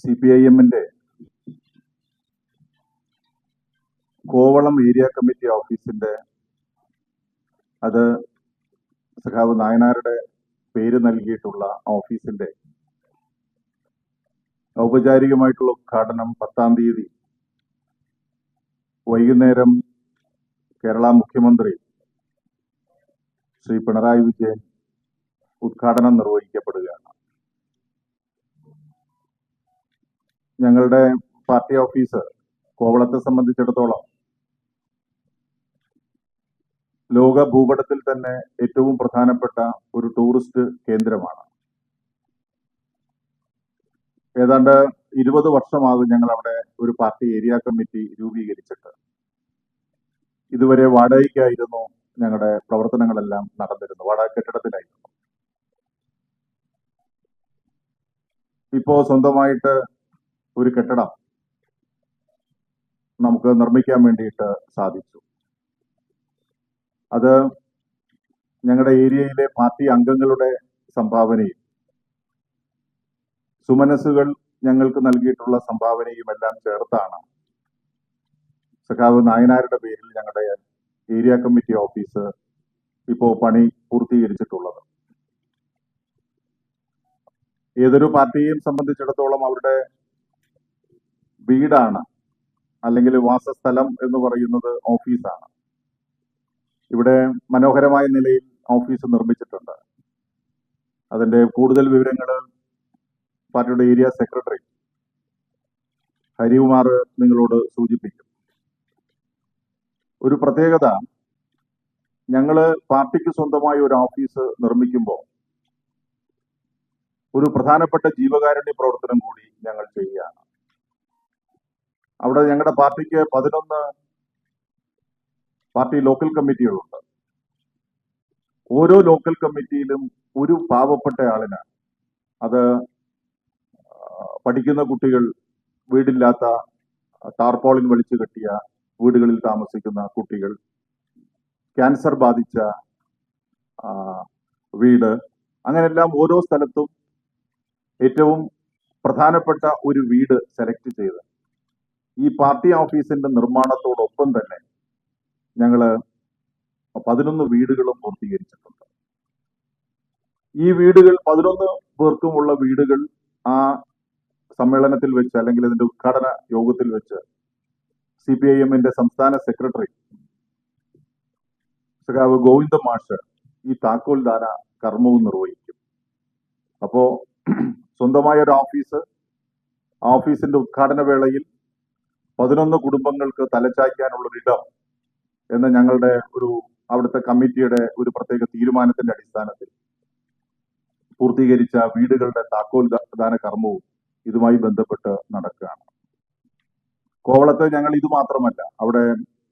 C P I എമ്മിന്റെ Kovalam area committee ഓഫീസിന്റെ അത് സഖാവ് നായനാരുടെ പേര് നൽകിയിട്ടുള്ള ഓഫീസിന്റെ ഔപചാരികമായിട്ടുള്ള ഉദ്ഘാടനം പത്താം തീയതി വൈകുന്നേരം കേരള മുഖ്യമന്ത്രി ശ്രീ പിണറായി വിജയൻ ഉദ്ഘാടനം നിർവഹിക്കപ്പെടുകയാണ്. ഞങ്ങളുടെ പാർട്ടി ഓഫീസ് കോവളത്തെ സംബന്ധിച്ചിടത്തോളം ലോക ഭൂപടത്തിൽ തന്നെ ഏറ്റവും പ്രധാനപ്പെട്ട ഒരു ടൂറിസ്റ്റ് കേന്ദ്രമാണ്. ഏതാണ്ട് ഇരുപത് വർഷമാകും ഞങ്ങൾ അവിടെ ഒരു പാർട്ടി ഏരിയ കമ്മിറ്റി രൂപീകരിച്ചിട്ട്. ഇതുവരെ വാടകയ്ക്കായിരുന്നു ഞങ്ങളുടെ പ്രവർത്തനങ്ങളെല്ലാം നടന്നിരുന്നു വാടക കെട്ടിടത്തിലായിരുന്നു. ഇപ്പോ സ്വന്തമായിട്ട് ഒരു കെട്ടിടം നമുക്ക് നിർമ്മിക്കാൻ വേണ്ടിയിട്ട് സാധിച്ചു. അത് ഞങ്ങളുടെ ഏരിയയിലെ പാർട്ടി അംഗങ്ങളുടെ സംഭാവനയും സുമനസ്സുകൾ ഞങ്ങൾക്ക് നൽകിയിട്ടുള്ള സംഭാവനയും എല്ലാം ചേർത്താണ് സഖാവ് നായനാരുടെ പേരിൽ ഞങ്ങളുടെ ഏരിയ കമ്മിറ്റി ഓഫീസ് ഇപ്പോൾ പണി പൂർത്തീകരിച്ചിട്ടുള്ളത്. ഏതൊരു പാർട്ടിയെയും സംബന്ധിച്ചിടത്തോളം അവരുടെ വീടാണ്. അല്ലെങ്കിൽ വാസസ്ഥലം എന്ന് പറയുന്നത് ഓഫീസാണ്. ഇവിടെ മനോഹരമായ നിലയിൽ ഓഫീസ് നിർമ്മിച്ചിട്ടുണ്ട്. അതിന്റെ കൂടുതൽ വിവരങ്ങൾ പാർട്ടിയുടെ ഏരിയ സെക്രട്ടറി ഹരികുമാർ നിങ്ങളോട് സൂചിപ്പിക്കും. ഒരു പ്രത്യേകത ഞങ്ങൾ പാർട്ടിക്ക് സ്വന്തമായി ഒരു ഓഫീസ് നിർമ്മിക്കുമ്പോൾ ഒരു പ്രധാനപ്പെട്ട ജീവകാരുണ്യ പ്രവർത്തനം കൂടി ഞങ്ങൾ ചെയ്യുകയാണ്. അവിടെ ഞങ്ങളുടെ പാർട്ടിക്ക് പതിനൊന്ന് പാർട്ടി ലോക്കൽ കമ്മിറ്റികളുണ്ട്. ഓരോ ലോക്കൽ കമ്മിറ്റിയിലും ഒരു പാവപ്പെട്ട ആളിന് അത് പഠിക്കുന്ന കുട്ടികൾ വീടില്ലാത്ത ടാർപോളിൻ വലിച്ചു കെട്ടിയ വീടുകളിൽ താമസിക്കുന്ന കുട്ടികൾ ക്യാൻസർ ബാധിച്ച വീട് അങ്ങനെയെല്ലാം ഓരോ സ്ഥലത്തും ഏറ്റവും പ്രധാനപ്പെട്ട ഒരു വീട് സെലക്ട് ചെയ്ത് ഈ പാർട്ടി ഓഫീസിന്റെ നിർമ്മാണത്തോടൊപ്പം തന്നെ ഞങ്ങൾ പതിനൊന്ന് വീടുകളും പൂർത്തീകരിച്ചിട്ടുണ്ട്. ഈ വീടുകൾ പതിനൊന്ന് പേർക്കുമുള്ള വീടുകൾ ആ സമ്മേളനത്തിൽ വെച്ച് അല്ലെങ്കിൽ അതിന്റെ ഉദ്ഘാടന യോഗത്തിൽ വെച്ച് സി പി ഐ എമ്മിന്റെ സംസ്ഥാന സെക്രട്ടറി സഖാവ് ഗോവിന്ദ മാഷ് ഈ താക്കോൽ ദാന കർമ്മവും നിർവഹിക്കും. അപ്പോ സ്വന്തമായ ഒരു ഓഫീസ് ആ ഓഫീസിന്റെ ഉദ്ഘാടന വേളയിൽ പതിനൊന്ന് കുടുംബങ്ങൾക്ക് തലച്ചായ്ക്കാനുള്ള ഒരു ഇടം എന്ന ഞങ്ങളുടെ ഒരു അവിടുത്തെ കമ്മിറ്റിയുടെ ഒരു പ്രത്യേക തീരുമാനത്തിന്റെ അടിസ്ഥാനത്തിൽ പൂർത്തീകരിച്ച വീടുകളുടെ താക്കോൽ ദാന കർമ്മവും ഇതുമായി ബന്ധപ്പെട്ട് നടക്കുകയാണ്. കോവളത്ത് ഞങ്ങൾ ഇത് മാത്രമല്ല അവിടെ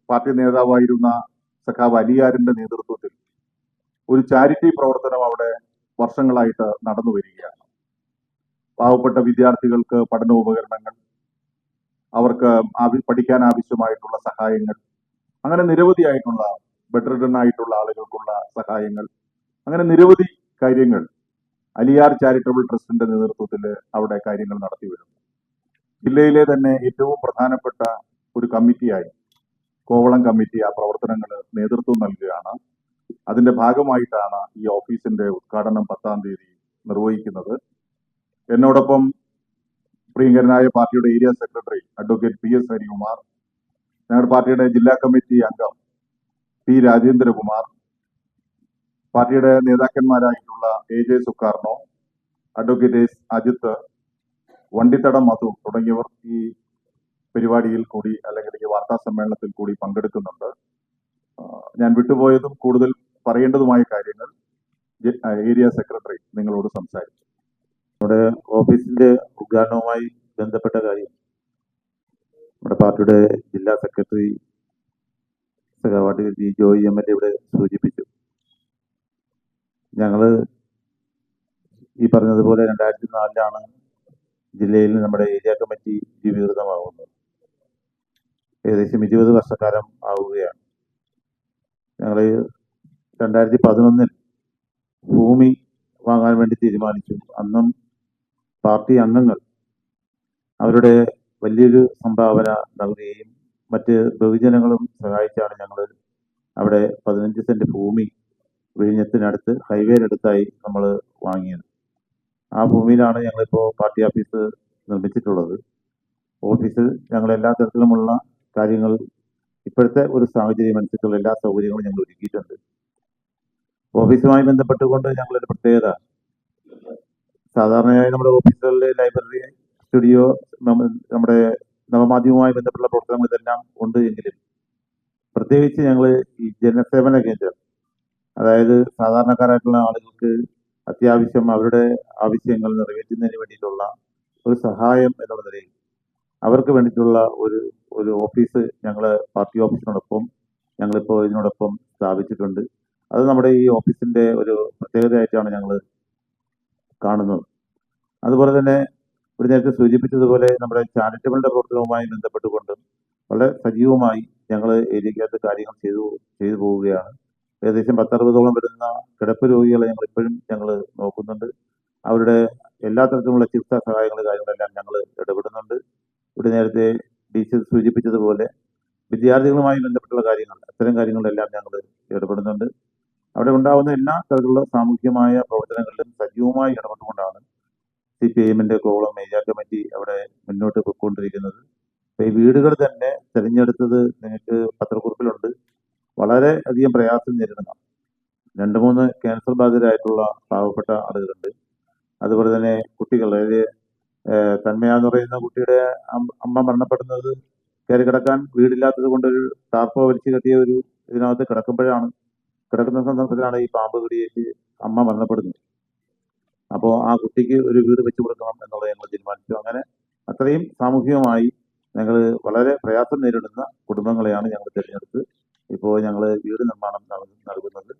പാർട്ടി നേതാവായിരുന്ന സഖാവ് അലിയാരിന്റെ നേതൃത്വത്തിൽ ഒരു ചാരിറ്റി പ്രവർത്തനം അവിടെ വർഷങ്ങളായിട്ട് നടന്നു വരികയാണ് പാവപ്പെട്ട വിദ്യാർത്ഥികൾക്ക് പഠനോപകരണങ്ങൾ അവർക്ക് പഠിക്കാൻ ആവശ്യമായിട്ടുള്ള സഹായങ്ങൾ അങ്ങനെ നിരവധിയായിട്ടുള്ള ബെഡ്രിഡൻ ആയിട്ടുള്ള ആളുകൾക്കുള്ള സഹായങ്ങൾ അങ്ങനെ നിരവധി കാര്യങ്ങൾ. അലിയാർ ചാരിറ്റബിൾ ട്രസ്റ്റിന്റെ നേതൃത്വത്തിൽ അവിടെ കാര്യങ്ങൾ നടത്തി വരുന്നു. ജില്ലയിലെ തന്നെ ഏറ്റവും പ്രധാനപ്പെട്ട ഒരു കമ്മിറ്റിയായി കോവളം കമ്മിറ്റി ആ പ്രവർത്തനങ്ങൾ നേതൃത്വം നൽകുകയാണ്. അതിന്റെ ഭാഗമായിട്ടാണ് ഈ ഓഫീസിന്റെ ഉദ്ഘാടനം പത്താം തീയതി നിർവഹിക്കുന്നത്. എന്നോടൊപ്പം പ്രിയങ്കരനായ പാർട്ടിയുടെ area secretary advocate P S Harikumar ഞങ്ങളുടെ പാർട്ടിയുടെ ജില്ലാ കമ്മിറ്റി അംഗം പി രാജേന്ദ്രകുമാർ പാർട്ടിയുടെ നേതാക്കന്മാരായിട്ടുള്ള A J Sukarno advocate S Ajith Vandithadam Madhu തുടങ്ങിയവർ ഈ പരിപാടിയിൽ കൂടി അല്ലെങ്കിൽ ഈ വാർത്താ സമ്മേളനത്തിൽ കൂടി പങ്കെടുക്കുന്നുണ്ട്. ഞാൻ വിട്ടുപോയതും കൂടുതൽ പറയേണ്ടതുമായ കാര്യങ്ങൾ ഏരിയ സെക്രട്ടറി നിങ്ങളോട് സംസാരിച്ചു. നമ്മുടെ ഓഫീസിന്റെ ഉദ്ഘാടനവുമായി ബന്ധപ്പെട്ട കാര്യം. നമ്മുടെ പാർട്ടിയുടെ ജില്ലാ secretary സഹവാട്ടി G Joy M L A ഇവിടെ സൂചിപ്പിച്ചു. ഞങ്ങൾ ഈ പറഞ്ഞതുപോലെ രണ്ടായിരത്തി നാലിലാണ് ജില്ലയിൽ നമ്മുടെ ഏരിയ കമ്മിറ്റി രൂപീകൃതമാകുന്നത് ഏകദേശം ഇരുപത് വർഷക്കാലം ആവുകയാണ്. ഞങ്ങൾ രണ്ടായിരത്തി പതിനൊന്നിൽ ഭൂമി വാങ്ങാൻ വേണ്ടി തീരുമാനിച്ചു. അന്നും പാർട്ടി അംഗങ്ങൾ അവരുടെ വലിയൊരു സംഭാവന നൽകുകയും മറ്റ് ബഹുജനങ്ങളും സഹായിച്ചാണ് ഞങ്ങൾ അവിടെ പതിനഞ്ച് സെന്റ് ഭൂമി വിഴിഞ്ഞത്തിനടുത്ത് ഹൈവേയിലടുത്തായി നമ്മൾ വാങ്ങിയത്. ആ ഭൂമിയിലാണ് ഞങ്ങളിപ്പോൾ പാർട്ടി ഓഫീസ് നിർമ്മിച്ചിട്ടുള്ളത്. ഓഫീസിൽ ഞങ്ങൾ എല്ലാ തരത്തിലുമുള്ള കാര്യങ്ങൾ ഇപ്പോഴത്തെ ഒരു സാഹചര്യം അനുസരിച്ചുള്ള എല്ലാ സൗകര്യങ്ങളും ഞങ്ങൾ ഒരുക്കിയിട്ടുണ്ട്. ഓഫീസുമായി ബന്ധപ്പെട്ടുകൊണ്ട് ഞങ്ങളൊരു പ്രത്യേകത. സാധാരണയായി നമ്മുടെ ഓഫീസുകളിൽ ലൈബ്രറി സ്റ്റുഡിയോ നമ്മുടെ നവമാധ്യമവുമായി ബന്ധപ്പെട്ട പ്രവർത്തനങ്ങൾ ഇതെല്ലാം ഉണ്ട് എങ്കിലും പ്രത്യേകിച്ച് ഞങ്ങൾ ഈ ജനസേവന കേന്ദ്രം അതായത് സാധാരണക്കാരായിട്ടുള്ള ആളുകൾക്ക് അത്യാവശ്യം അവരുടെ ആവശ്യങ്ങൾ നിറവേറ്റുന്നതിന് വേണ്ടിയിട്ടുള്ള ഒരു സഹായം എന്നുള്ള നിലയിൽ അവർക്ക് വേണ്ടിയിട്ടുള്ള ഒരു ഒരു ഓഫീസ് ഞങ്ങൾ പാർട്ടി ഓഫീസിനോടൊപ്പം ഞങ്ങളിപ്പോൾ ഇതിനോടൊപ്പം സ്ഥാപിച്ചിട്ടുണ്ട്. അത് നമ്മുടെ ഈ ഓഫീസിന്റെ ഒരു പ്രത്യേകതയായിട്ടാണ് ഞങ്ങൾ കാണുന്നത് അതുപോലെ തന്നെ ഒരു നേരത്തെ സൂചിപ്പിച്ചതുപോലെ നമ്മുടെ ചാരിറ്റബിളിന്റെ പ്രവർത്തനവുമായി ബന്ധപ്പെട്ടുകൊണ്ട് വളരെ സജീവമായി ഞങ്ങൾ ഏരിയക്കകത്ത് കാര്യങ്ങൾ ചെയ്തു ചെയ്തു പോവുകയാണ്. ഏകദേശം പത്തറുപതോളം വരുന്ന കിടപ്പ് രോഗികളെ ഞങ്ങൾ ഇപ്പോഴും ഞങ്ങൾ നോക്കുന്നുണ്ട്. അവരുടെ എല്ലാ തരത്തിലുള്ള ചികിത്സാ സഹായങ്ങൾ കാര്യങ്ങളെല്ലാം ഞങ്ങൾ ഇടപെടുന്നുണ്ട്. ഇവിടെ നേരത്തെ സി സൂചിപ്പിച്ചതുപോലെ വിദ്യാർത്ഥികളുമായി ബന്ധപ്പെട്ടുള്ള കാര്യങ്ങൾ അത്തരം കാര്യങ്ങളിലെല്ലാം ഞങ്ങൾ ഇടപെടുന്നുണ്ട്. അവിടെ ഉണ്ടാകുന്ന എല്ലാ തരത്തിലുള്ള സാമൂഹ്യമായ പ്രവർത്തനങ്ങളിലും സജീവമായി ഇടപെട്ടുകൊണ്ടാണ് സി പി ഐ എമ്മിന്റെ കോളം ഏരിയ കമ്മിറ്റി അവിടെ മുന്നോട്ട് പോയിക്കൊണ്ടിരിക്കുന്നത്. ഈ വീടുകൾ തന്നെ തിരഞ്ഞെടുത്തത് നിങ്ങൾക്ക് പത്രക്കുറിപ്പിലുണ്ട്. വളരെ അധികം പ്രയാസം നേരിടുന്ന രണ്ട് മൂന്ന് ക്യാൻസർ ബാധിതരായിട്ടുള്ള പാവപ്പെട്ട ആളുകളുണ്ട്. അതുപോലെ തന്നെ കുട്ടികൾ അതായത് തന്മയാന്ന് പറയുന്ന കുട്ടിയുടെ അമ്മ മരണപ്പെടുന്നത് കയറി കിടക്കാൻ വീടില്ലാത്തത് കൊണ്ട് ഒരു ടാർപ്പ വലിച്ചു കെട്ടിയ ഒരു ഇതിനകത്ത് കിടക്കുമ്പോഴാണ് കിടക്കുന്ന സന്ദർഭത്തിലാണ് ഈ പാമ്പ് കടിയേറ്റ് അമ്മ മരണപ്പെടുന്നത്. അപ്പോൾ ആ കുട്ടിക്ക് ഒരു വീട് വെച്ചു കൊടുക്കണം എന്നുള്ളത് ഞങ്ങൾ തീരുമാനിച്ചു. അങ്ങനെ അത്രയും സാമൂഹികമായി ഞങ്ങൾ വളരെ പ്രയാസം നേരിടുന്ന കുടുംബങ്ങളെയാണ് ഞങ്ങൾ തിരഞ്ഞെടുത്ത് ഇപ്പോൾ ഞങ്ങൾ വീട് നിർമ്മാണം നൽകു- നൽകുന്നത്.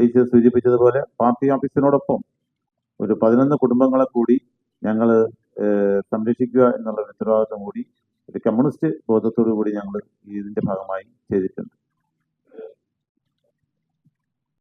ടീച്ചർ സൂചിപ്പിച്ചതുപോലെ പാർട്ടി ഓഫീസിനോടൊപ്പം ഒരു പതിനൊന്ന് കുടുംബങ്ങളെ കൂടി ഞങ്ങൾ സംരക്ഷിക്കുക എന്നുള്ള ഉത്തരവാദിത്വം കൂടി ഒരു കമ്മ്യൂണിസ്റ്റ് ബോധത്തോടു കൂടി ഞങ്ങൾ ഇതിന്റെ ഭാഗമായി ചെയ്തിട്ടുണ്ട്.